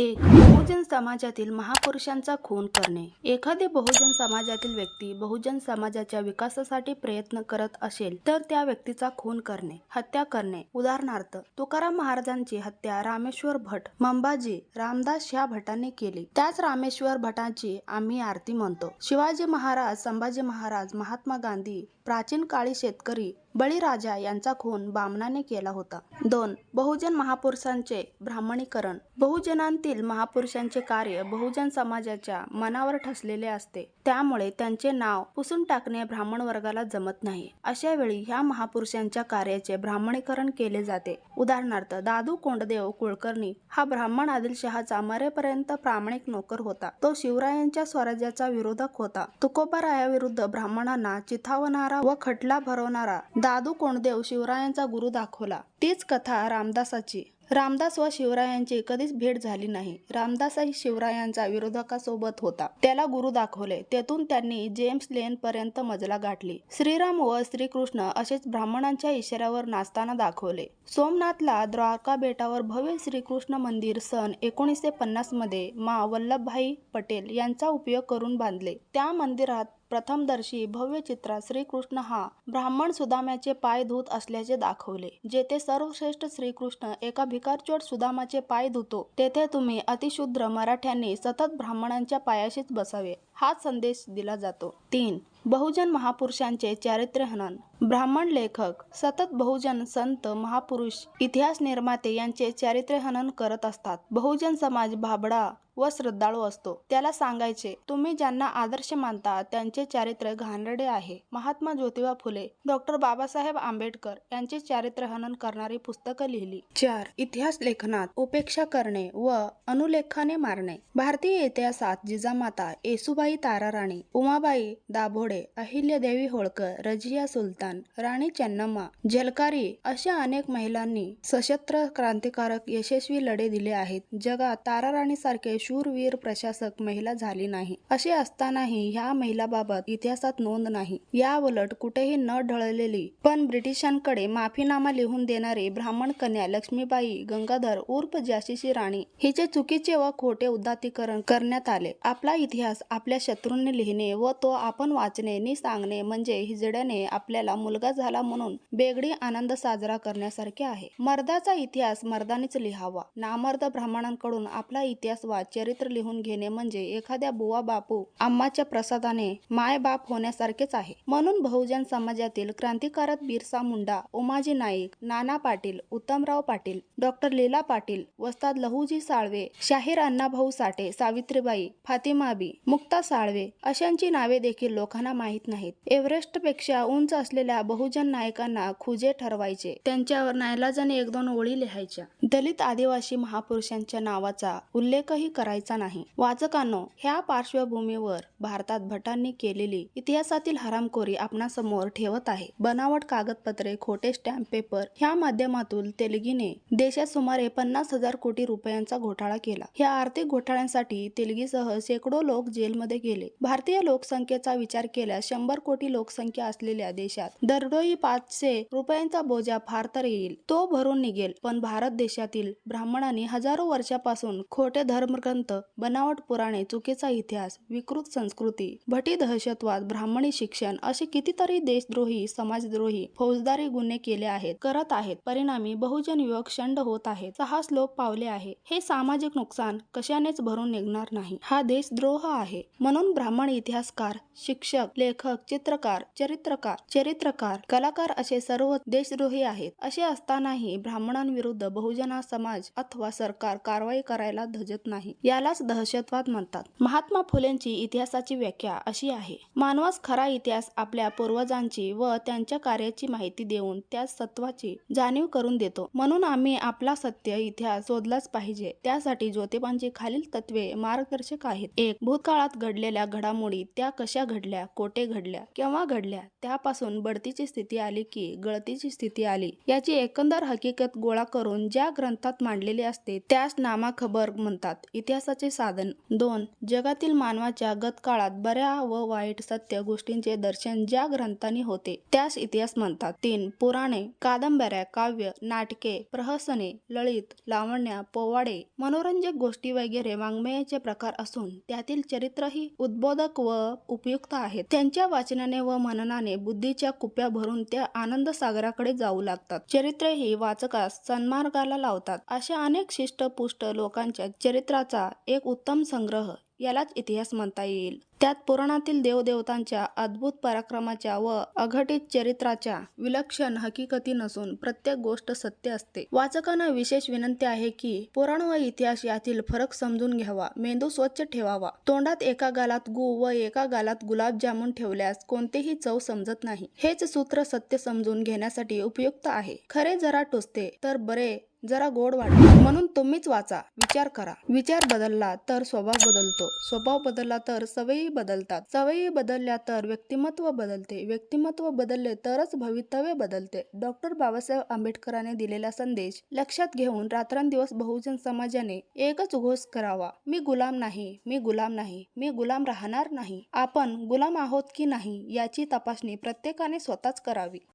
एक बहुजन समाजातील महापुरुषांचा खून करणे. एखादी बहुजन समाजातील व्यक्ती बहुजन समाजाच्या विकासासाठी प्रयत्न करत असेल तर त्या व्यक्तीचा खून करणे हत्या करणे. उदाहरणार्थ तुकाराम महाराजांची हत्या रामेश्वर भट मंबाजी रामदास ह्या भटांनी केली. त्याच रामेश्वर भटांची आम्ही आरती म्हणतो. शिवाजी महाराज संभाजी महाराज महात्मा गांधी प्राचीन काळी शेतकरी बळीराजा यांचा खून बामणाने केला होता. दोन बहुजन महापुरुषांचे ब्राह्मणीकरण. बहुजनांतील महापुरुषांचे कार्य बहुजन समाजाच्या मनावर ठसलेले असते. त्यामुळे त्यांचे नाव पुसून टाकणे ब्राह्मण वर्गाला जमत नाही. अशा वेळी ह्या महापुरुषांच्या कार्याचे ब्राह्मणीकरण केले जाते. उदाहरणार्थ दादू कोंडदेव कुलकर्णी हा ब्राह्मण आदिलशहाचा मरेपर्यंत प्रामाणिक नोकर होता. तो शिवरायांच्या स्वराज्याचा विरोधक होता. तुकोबारायाविरुद्ध ब्राह्मणांना चिथावणारा व खटला भरवणारा दादू कोंडदेव शिवरायांचा गुरु दाखवला. तीच कथा रामदासाची. रामदास व शिवरायांची कधीच भेट झाली नाही. रामदासही शिवरायांचा विरोधकासोबत होता. त्याला गुरु दाखवले. तेथून त्यांनी जेम्स लेन पर्यंत मजला गाठली. श्रीराम व श्रीकृष्ण असेच ब्राह्मणांच्या इशाऱ्यावर नाचताना दाखवले. सोमनाथला द्वारका बेटावर भव्य श्रीकृष्ण मंदिर सन एकोणीसशे पन्नासमध्ये मा वल्लभभाई पटेल यांचा उपयोग करून बांधले. त्या मंदिरात प्रथमदर्शी भव्य चित्रात श्रीकृष्ण हा ब्राह्मण सुदाम्याचे पाय धुत असल्याचे दाखवले. जेथे सर्वश्रेष्ठ श्रीकृष्ण एका भिकारचोट सुदामाचे पाय धुतो तेथे तुम्ही अतिशुद्र मराठ्यांनी सतत ब्राह्मणांच्या पायाशीच बसावे. हा संदेश दिला जातो. तीन बहुजन महापुरुषांचे चारित्र्य हनन. ब्राह्मण लेखक सतत बहुजन संत महापुरुष इतिहास निर्माते यांचे चारित्र्य हनन करत असतात. बहुजन समाज भाबडा व श्रद्धाळू असतो. त्याला सांगायचे तुम्ही ज्यांना आदर्श मानता त्यांचे चारित्र्य घाणेरडे आहे महात्मा ज्योतिबा फुले डॉक्टर बाबासाहेब आंबेडकर यांचे चारित्र्य हनन करणारी पुस्तकं लिहिली. चार. इतिहास लेखनात उपेक्षा करणे व अनुलेखाने मारणे. भारतीय इतिहासात जिजामाता येसुबाई ताराराणी उमाबाई दाभोडे अहिल्यादेवी होळकर रजिया सुलतान राणी चेन्नम्मा झलकारी अशा अनेक महिलांनी सशस्त्र क्रांतिकारक यशस्वी लढे दिले आहेत. जगात ताराराणी सारखे शूरवीर प्रशासक महिला झाली नाही. असे असतानाही ह्या महिलाबाबत इतिहासात नोंद नाही. याउलट कुठेही न ढळलेली पण ब्रिटिशांकडे माफीनामा लिहून देणारी ब्राह्मण कन्या लक्ष्मीबाई गंगाधर उर्फ झाशीची राणी हिचे चुकीचे व खोटे उदात्तीकरण करण्यात आले. आपला इतिहास आपल्या शत्रूंनी लिहिणे व तो आपण वाच वाचणे नि सांगणे म्हणजे हिजड्याने आपल्याला मुलगा झाला म्हणून बेगडी आनंद साजरा करण्यासारखे आहे. मर्दाचा इतिहास मर्दानेच लिहावा. नामर्द ब्राह्मणांकडून आपला इतिहास वा चरित्र लिहून घेणे म्हणजे एखाद्या बुवा बापू आम्माच्या प्रसादाने माय बाप होण्यासारखेच आहे. म्हणून बहुजन समाजातील क्रांतिकारक बिरसा मुंडा उमाजी नाईक नाना पाटील उत्तमराव पाटील डॉक्टर लीला पाटील वस्ताद लहूजी साळवे शाहीर अण्णाभाऊ साठे सावित्रीबाई फातिमाबी मुक्ता साळवे अशांची नावे देखील लोकांना माहीत नाहीत. एव्हरेस्टपेक्षा उंच असलेल्या बहुजन नायकांना खुजे ठरवायचे. त्यांच्यावर नायलाजाने एक दोन ओळी लिहायच्या. दलित आदिवासी महापुरुषांच्या नावाचा उल्लेखही करायचा नाही. वाचकांनो ह्या पार्श्वभूमीवर भारतात भटांनी केलेली इतिहासातील हरामखोरी आपणासमोर ठेवत आहे. बनावट कागदपत्रे खोटे स्टॅम्प पेपर ह्या माध्यमातून तेलगीने देशात सुमारे पन्नास हजार कोटी रुपयांचा घोटाळा केला. ह्या आर्थिक घोटाळ्यांसाठी तेलगीसह शेकडो लोक जेलमध्ये गेले. भारतीय लोकसंख्येचा विचार केल्यास शंभर कोटी लोकसंख्या असलेल्या देशात दरडोई पाचशे रुपयांचा बोजा फार तर येईल. तो भरून निघेल. पण भारत देशातील ब्राह्मणांनी हजारो वर्षापासून खोटे धर्मग्रंथ बनावट पुराणे चुकीचा इतिहास विकृत संस्कृती भटी दहशतवाद ब्राह्मणी शिक्षण असे कितीतरी देशद्रोही समाजद्रोही फौजदारी गुन्हे केले आहेत करत आहेत. परिणामी बहुजन युवक शंड होत आहेत. सहा श्लोक पावले आहे हे सामाजिक नुकसान कशानेच भरून निघणार नाही. हा देशद्रोह आहे. म्हणून ब्राह्मण इतिहासकार शिक्षक लेखक चित्रकार चरित्रकार चरित्रकार कलाकार असे सर्व देशद्रोही आहेत. असे असतानाही ब्राह्मणांविरुद्ध बहुजना समाज अथवा सरकार कारवाई करायला धजत नाही यालाच दहशतवाद म्हणतात. महात्मा फुलेंची इतिहासाची व्याख्या अशी आहे. मानवास खरा इतिहास आपल्या पूर्वजांची व त्यांच्या कार्याची माहिती देऊन त्या सत्वाची जाणीव करून देतो. म्हणून आम्ही आपला सत्य इतिहास शोधलाच पाहिजे. त्यासाठी ज्योतिबांची खालील तत्वे मार्गदर्शक आहेत. एक भूतकाळात घडलेल्या घडामोडी त्या कशा घडल्या? कोटे घडल्या केव्हा घडल्या? त्यापासून बढतीची स्थिती आली की गळतीची स्थिती आली. याची एकंदर हकीकत गोळा करून ज्या ग्रंथात मांडलेली असते त्यास नामाखबर म्हणतात. इतिहासाचे साधन. दोन जगातील मानवाच्या गतकाळात बऱ्या व वाईट सत्य गोष्टींचे दर्शन ज्या ग्रंथांनी होते त्यास इतिहास म्हणतात. तीन पुराणे कादंबऱ्या काव्य नाटके प्रहसने ललित लावण्या पोवाडे मनोरंजक गोष्टी वगैरे वाङ्मयाचे प्रकार असून त्यातील चरित्रही उद्बोधक व उपयुक्त आहेत. त्यांच्या वाचनाने व मननाने बुद्धीच्या कुप्या भरून त्या आनंद सागराकडे जाऊ लागतात. चरित्रे ही वाचकास सन्मार्गाला लावतात. अशा अनेक शिष्टपुष्ट लोकांच्या चरित्राचा एक उत्तम संग्रह यालाच इतिहास म्हणता येईल. त्यात पुराणातील देवदेवतांच्या अद्भुत पराक्रमाच्या व अघटित चरित्राच्या विलक्षण हकीकती नसून प्रत्येक गोष्ट सत्य असते. वाचकांना विशेष विनंती आहे की पुराण व इतिहास यातील फरक समजून घ्यावा मेंदू स्वच्छ ठेवावा. तोंडात एका गालात गु व एका गालात गुलाबजामुन ठेवल्यास कोणतेही चव समजत नाही. हेच सूत्र सत्य समजून घेण्यासाठी उपयुक्त आहे. खरे जरा टोचते तर बरे जरा गोड वाटते म्हणून तुम्हीच वाचा विचार करा. विचार बदलला तर स्वभाव बदलतो. स्वभाव बदलला तर सवयी सवयी बदलतात. सवयी बदलल्या तर व्यक्तिमत्व बदलते. व्यक्तिमत्व बदलले तरच भवितव्य बदलते. डॉक्टर बाबासाहेब आंबेडकरांनी दिलेला संदेश लक्षात घेऊन रात्रंदिवस बहुजन समाजाने एकच घोष करावा. मी गुलाम नाही मी गुलाम नाही मी गुलाम राहणार नाही. आपण गुलाम आहोत की नाही याची तपासणी प्रत्येकाने स्वतःच करावी.